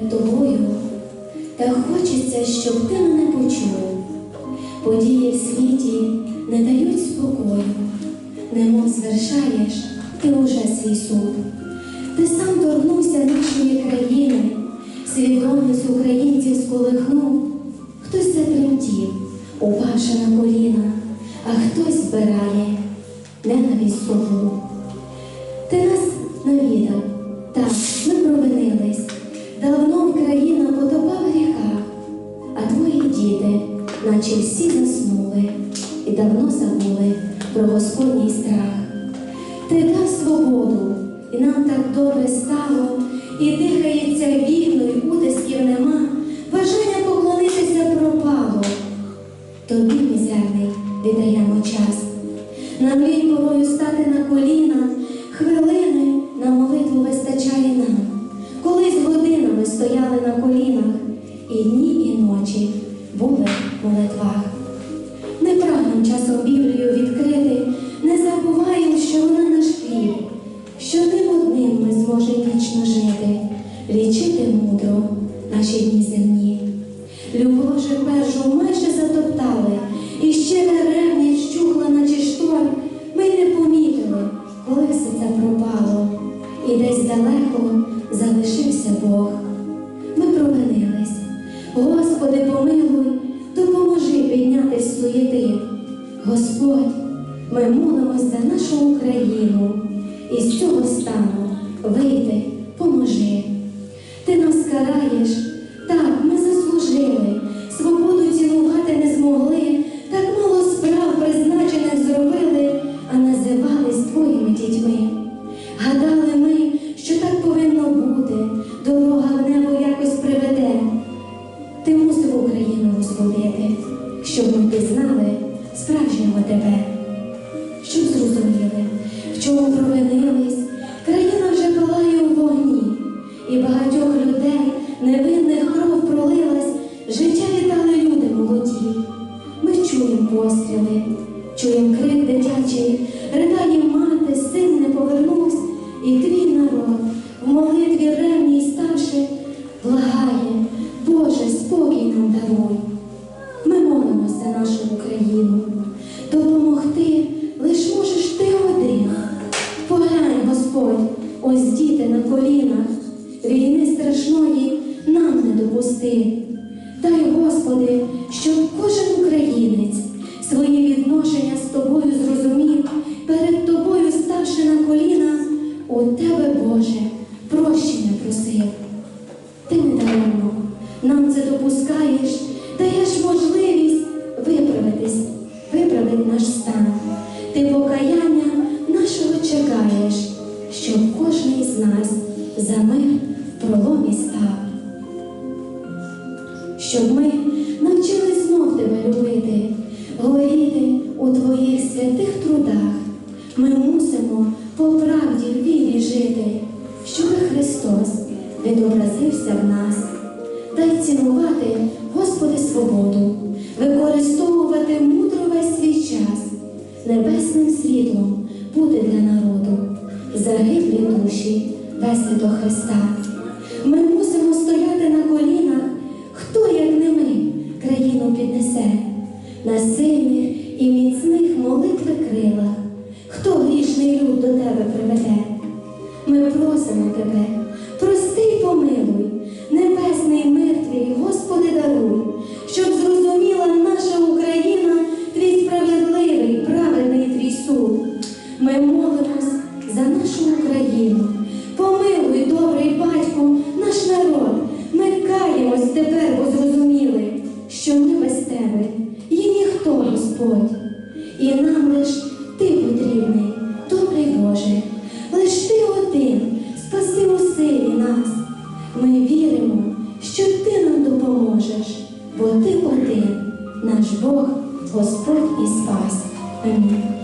тобою, та хочеться, щоб ти мене почув. Події в світі не дають спокою, немов звершаєш ти уже свій суд. Ти сам торкнувся нашої країни, свідомість українців сколихнув, хтось затремтів, упавши на коліна, а хтось збирає ненависть собою. Ти нас навідав, так, наче всі заснули і давно забули про Господній страх. Ти дав свободу, і нам так добре стало, і дихається вільно, і утисків нема, бажання поклонитися пропало. Тобі, мізерний, віддаємо час. Нам лінь порою стати на коліна, хвилини на молитву вистачає нам. Колись годинами стояли на колінах, і дні, і ночі далеко залишився Бог. Ми провинились. Господи, помилуй, допоможи підняти з суєти. Господь, ми молимось за нашу Україну, і з цього стану вийти, поможи. Ти нас караєш, Ти Україну розбудити, щоб ми пізнали справжнього тебе, щоб зрозуміли, в чому провинились, країна вже палає у вогні, і багатьох людей невинних кров пролилась, життя віддали люди молоді. Ми чуємо постріли, чуємо крик дитячий, ридає мати, син не повернувся, і твій народ в молитві ревній не. Дай, Господи, щоб кожен українець свої відношення з тобою зрозумів, перед тобою ставши на коліна, у тебе, Боже, прощення просив. Ти не даремно нам це допускаєш, даєш можливість виправитись, виправити наш стан. Ти покаяння нашого чекаєш, щоб кожний з нас за мир в проломі став. Щоб ми навчились знов тебе любити, горіти у твоїх святих трудах. Ми мусимо по правді в вірі жити, щоб Христос відобразився в нас. Дай цінувати, Господи, свободу, використовувати мудро весь свій час, небесним світлом бути для народу, загиблі душі вести до Христа. Ми мусимо стояти на колінах, хто, як не ми, країну піднесе, на сильних і міцних молитви крилах, хто грішний люд до тебе приведе. Ми просимо тебе, прости й помилуй, небесний мир Господи, даруй, щоб зрозуміла наша Україна, твій справедливий, праведний твій суд. Ми лиш ти потрібний, добрий Боже, лиш ти один спаси у силі нас. Ми віримо, що ти нам допоможеш, бо ти один, наш Бог, Господь і спас. Амінь.